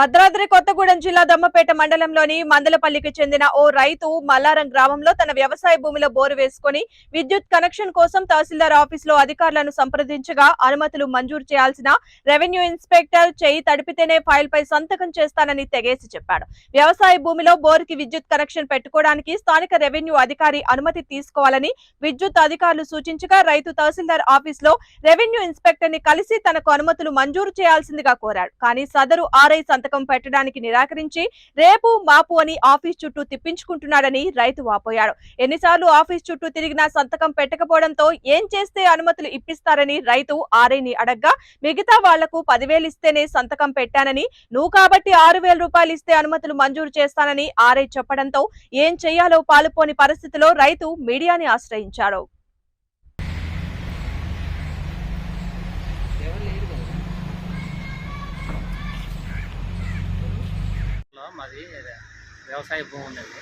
భద్రాద్రి కొత్తగూడెం జిల్లా దమ్మపేట మండలంలోని మందలపల్లికి చెందిన ఓ రైతు మల్లారం గ్రామంలో తన వ్యవసాయ భూమిలో బోరు వేసుకుని విద్యుత్ కనెక్షన్ కోసం తహసీల్దార్ ఆఫీసులో అధికారులను సంప్రదించగా అనుమతులు మంజూరు చేయాల్సిన రెవెన్యూ ఇన్స్పెక్టర్ చేయి తడిపితేనే ఫైల్ పై సంతకం చేస్తానని తెగేసి చెప్పాడు. వ్యవసాయ భూమిలో బోరుకి విద్యుత్ కనెక్షన్ పెట్టుకోవడానికి స్థానిక రెవెన్యూ అధికారి అనుమతి తీసుకోవాలని విద్యుత్ అధికారులు సూచించగా రైతు తహసీల్దార్ ఆఫీసులో రెవెన్యూ ఇన్స్పెక్టర్ని కలిసి తనకు అనుమతులు మంజూరు చేయాల్సిందిగా కోరాడు. కానీ సదరు ఆర్ఐ సంతకం పెట్టడానికి నిరాకరించి రేపు మాపు అని ఆఫీస్ చుట్టూ తిప్పించుకుంటున్నాడని రైతు వాపోయాడు. ఎన్నిసార్లు ఆఫీస్ చుట్టూ తిరిగినా సంతకం పెట్టకపోవడంతో ఏం చేస్తే అనుమతులు ఇప్పిస్తారని రైతు ఆర్ఐని అడగ్గా మిగతా వాళ్ళకు పదివేలు ఇస్తేనే సంతకం పెట్టానని నువ్వు కాబట్టి ఆరు వేల రూపాయలు ఇస్తే అనుమతులు మంజూరు చేస్తానని ఆర్ఐ చెప్పడంతో ఏం చేయాలో పాలుపోని పరిస్థితిలో రైతు మీడియాని ఆశ్రయించాడు లో మాది వ్యవసాయ భూమి ఉండేది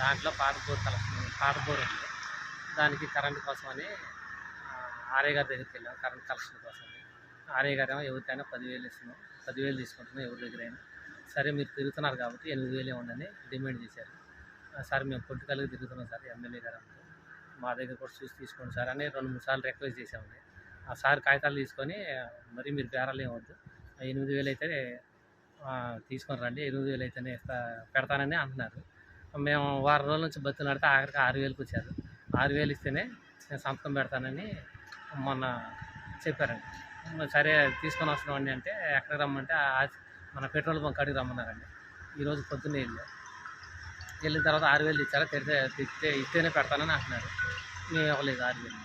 దాంట్లో పాత బోర్ కలెక్షన్ పాత బోర్ ఉంది. దానికి కరెంట్ కోసమని ఆ, గారి దగ్గరికి వెళ్ళాం. కరెంట్ కలెక్షన్ కోసం ఆర్య గారు ఏమో ఎవరికైనా పదివేలు ఇస్తున్నాం. పదివేలు తీసుకుంటున్నాం ఎవరి దగ్గరైనా. సరే మీరు తిరుగుతున్నారు కాబట్టి ఎనిమిది వేలే ఉండని డిమాండ్ చేశారు. ఆ, సార్ మేము పొలిటికల్గా తిరుగుతున్నాం సార్ ఎమ్మెల్యే గారు మా దగ్గర కూడా చూసి తీసుకోండి సార్ అని రెండు మూడు సార్లు రిక్వెస్ట్ చేసామండి ఆ సార్ కాగితాలు తీసుకొని మరి మీరు బేరాలు ఏమవద్దు ఆ ఎనిమిది వేలు అయితే తీసుకొని రండి ఎనిమిది వేలు అయితేనే ఇస్తా పెడతానని అంటున్నారు. మేము వారం రోజుల నుంచి బతులు నడితే ఆఖరికి ఆరు వేలకు వచ్చారు. ఆరు వేలు ఇస్తేనే నేను సంతకం పెడతానని మొన్న చెప్పారండి. సరే తీసుకొని వస్తున్నామండి అంటే ఎక్కడికి రమ్మంటే మన పెట్రోల్ బంక్ అడిగి రమ్మన్నారండి. ఈరోజు పొద్దున్నే వెళ్ళాం. వెళ్ళిన తర్వాత ఆరు వేలు ఇచ్చారా తెరితే ఇస్తేనే పెడతానని అంటున్నారు. మేము ఇవ్వలేదు ఆరు వేలు.